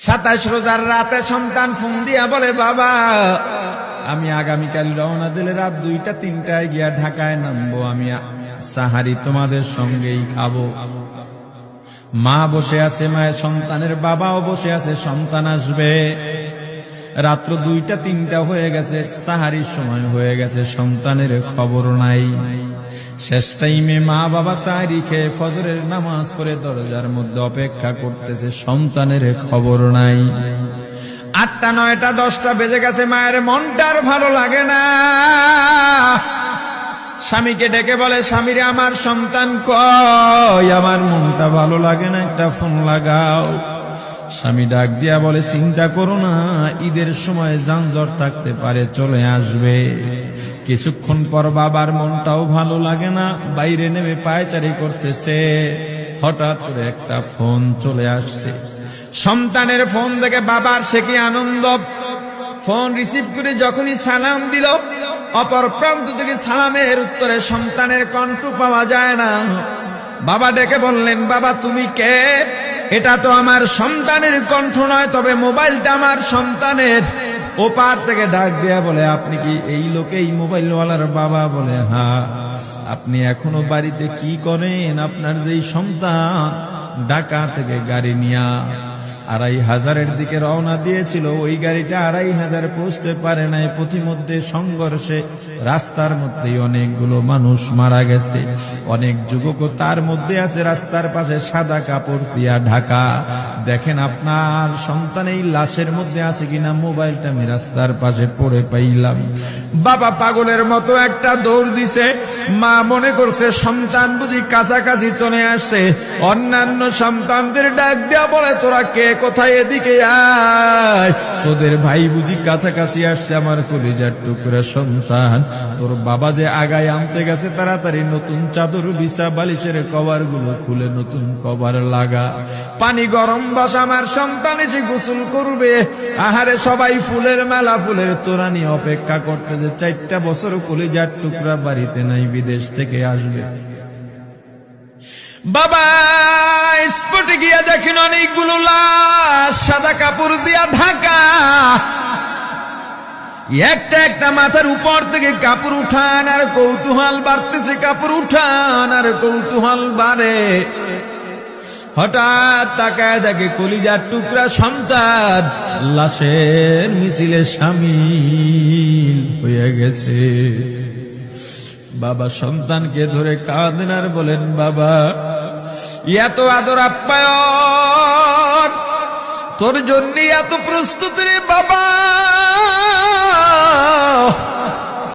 সাতাশ রোজার রাতে সন্তান ফোন দিয়া বলে, বাবা, আমি আগামীকাল রওনা দিলে রাত দুইটা, তিনটায় গিয়া ঢাকায় নামবো, আমি সাহারি তোমাদের সঙ্গেই খাব। মা বসে আছে, মায়ের সন্তানের বাবাও বসে আছে, সন্তান আসবে। রাত্র দুইটা, তিনটা হয়ে গেছে, সাহারির সময় হয়ে গেছে, সন্তানের খবর নাই। শেষ টাইমে মা বাবা সাহারি খেয়ে ফজরের নামাজ পড়ে দরজার মধ্যে অপেক্ষা করতেছে, সন্তানের খবর নাই। আটটা, নয়টা, দশটা বেজে গেছে, মায়ের মনটার ভালো লাগে না। স্বামীকে ডেকে বলে, স্বামীরে, আমার সন্তান কয় আমার মনটা ভালো লাগে না, একটা ফোন লাগাও। স্বামী ডাক দিয়া বলে, চিন্তা করো না, ঈদের সময় যানজট থাকতে পারে, চলে আসবে। কিছুক্ষণ পর বাবার মনটাও ভালো লাগে না, বাইরে নেমে পায়চারি করতেছে। হঠাৎ করে একটা ফোন চলে আসছে। সন্তানের ফোন দেখে বাবার সে কি আনন্দ? ফোন রিসিভ করে যখনই সালাম দিল, অপর প্রান্ত থেকে সালামের উত্তরে সন্তানের কণ্ঠ পাওয়া যায় না। বাবা ডেকে বললেন, বাবা, তুমি কে? এটা তো আমার সন্তানের কণ্ঠ নয়, তবে মোবাইলটা আমার সন্তানের। ওপার থেকে ডাক দেয়া বলে, আপনি কি এই লোকে এই মোবাইলওয়ালার বাবা? বলে হ্যাঁ আপনি এখনও বাড়িতে কি করেন? আপনার যেই সন্তান ঢাকা থেকে গাড়ি নিয়া আড়াই হাজারের দিকে রওনা দিয়েছিল। ওই গাড়িটা আড়াই হাজার পৌঁছতে পারে নাই। পথিমধ্যে সংঘর্ষে রাস্তার মধ্যে অনেকগুলো মানুষ মারা গেছে। অনেক যুবক তার মধ্যে আছে। রাস্তার পাশে সাদা কাপড় দিয়া ঢাকা। দেখেন আপনার সন্তান এই লাশের মধ্যে আছে কিনা? মোবাইলটা আমি রাস্তার পাশে পড়ে পাইলাম। বাবা পাগলের মতো একটা দৌড় দিছে। মা মনে করছে, সন্তান বুঝি কাছাকাছি চলে আসছে। অন্যান্য সন্তানদের ডাক দেওয়া বলে, তোরা কে কোথায় এদিকে আয়? তোদের ভাই বুঝি কাছাকাছি আসছে আমার কলিজার টুকরা সন্তান। তোর বাবা যে আগায় আনতে গেছে তাড়াতাড়ি নতুন চাদর, বিছা, বালিশের কভারগুলো খুলে নতুন কভার লাগা। পানি গরম বাস আমার সন্তান এসে গোসল করবে। আহারে সবাই ফুলের মেলা, ফুলের তোরানি অপেক্ষা করতে যে চারটা বছর কলিজার টুকরা বাড়িতে নাই, বিদেশ থেকে আসবে। বাবা! স্পটে গিয়া দেখেন অনেকগুলো লাশ, সাদা কাপড় দিয়া ঢাকা। একটা একটা মাথার উপর থেকে কাপড় উঠান, আর কৌতূহল বাড়তেছে, কাপড় উঠান, আর কৌতূহল বাড়ে। হঠাৎ তাকায় দেখে কলিজার টুকরা সন্তান, লাশের মিছিলে সামিল হয়ে গেছে। বাবা সন্তানকে ধরে কাঁদেন আর বলেন, বাবা এত আদর আপ্যায়ন। তোর জন্য এত প্রস্তুতি বাবা।